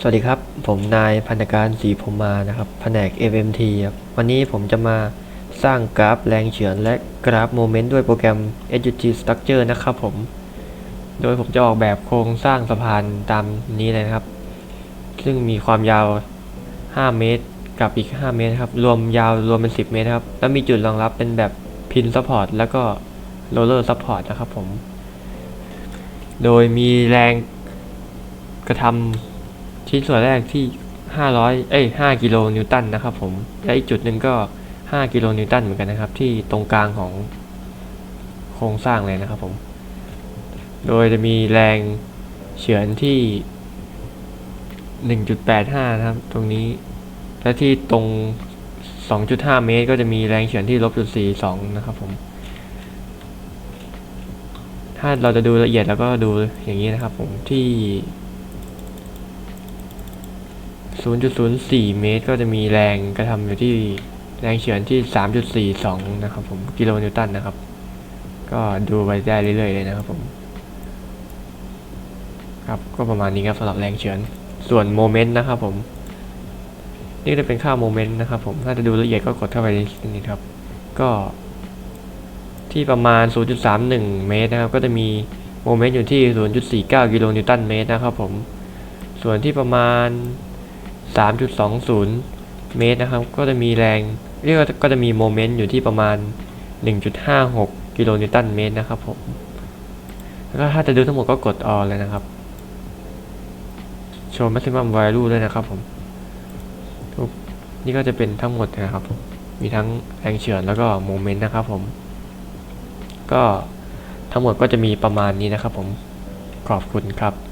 สวัสดีครับ ผมนายพันธการศรีพรมมานะครับแผนก FMT ครับวันนี้ผมจะมาสร้างกราฟแรงเฉือนและกราฟโมเมนต์ด้วยโปรแกรม SUG Structure นะครับผม โดยผมจะออกแบบโครงสร้างสะพานตามนี้เลยนะครับ ซึ่งมีความยาว 5 เมตร กับอีก 5 เมตรครับ รวมยาวรวมเป็น 10 เมตรครับ แล้วมีจุดรองรับเป็นแบบพินซัพพอร์ตแล้วก็โรลเลอร์ซัพพอร์ตนะครับผม โดยมีแรงกระทำ ชิ้นส่วนแรกที่ 500 เอ้ย 5 กิโลนิวตันนะครับผม และอีกจุดหนึ่งก็ 5 กิโลนิวตันเหมือนกันนะครับ ที่ตรงกลางของโครงสร้างเลยนะครับผม โดยจะมีแรงเฉือนที่ 1.85 นะครับ ตรงนี้ และที่ตรง 2.5 เมตร ก็จะมีแรงเฉือนที่ลบจุด42นะครับผม ถ้าเราจะดูละเอียดแล้วก็ดูอย่างนี้นะครับผมที่ 0.04 เมตร ก็จะมีแรงกระทำอยู่ที่แรงเฉือนที่ 3.42 นะครับผมกิโลนิวตันนะครับ ก็ดูไปได้เรื่อยๆเลยนะครับผมครับก็ประมาณนี้ครับสำหรับแรงเฉือนส่วนโมเมนต์นะครับผมนี่จะเป็นค่าโมเมนต์นะครับผมถ้าจะดูละเอียดก็กดเข้าไปนิดครับ ก็ที่ประมาณ 0.31 เมตรนะครับ ก็จะมีโมเมนต์อยู่ที่ 0.49 กิโลนิวตันเมตรนะครับผม ส่วนที่ประมาณ 3.20 เมตรนะครับ ก็จะมีแรงเรียกว่าก็จะมีโมเมนต์อยู่ที่ประมาณ 1.56 กิโลนิวตันเมตรนะครับผม แล้วก็ถ้าจะดูทั้งหมดก็กดออเลยนะครับ โชว์ maximum value ด้วยนะครับผม นี่ก็จะเป็นทั้งหมดนะครับผม มีทั้งแรงเฉือนแล้วก็โมเมนต์นะครับผม ก็ทั้งหมดก็จะมีประมาณนี้นะครับผม ขอบคุณครับ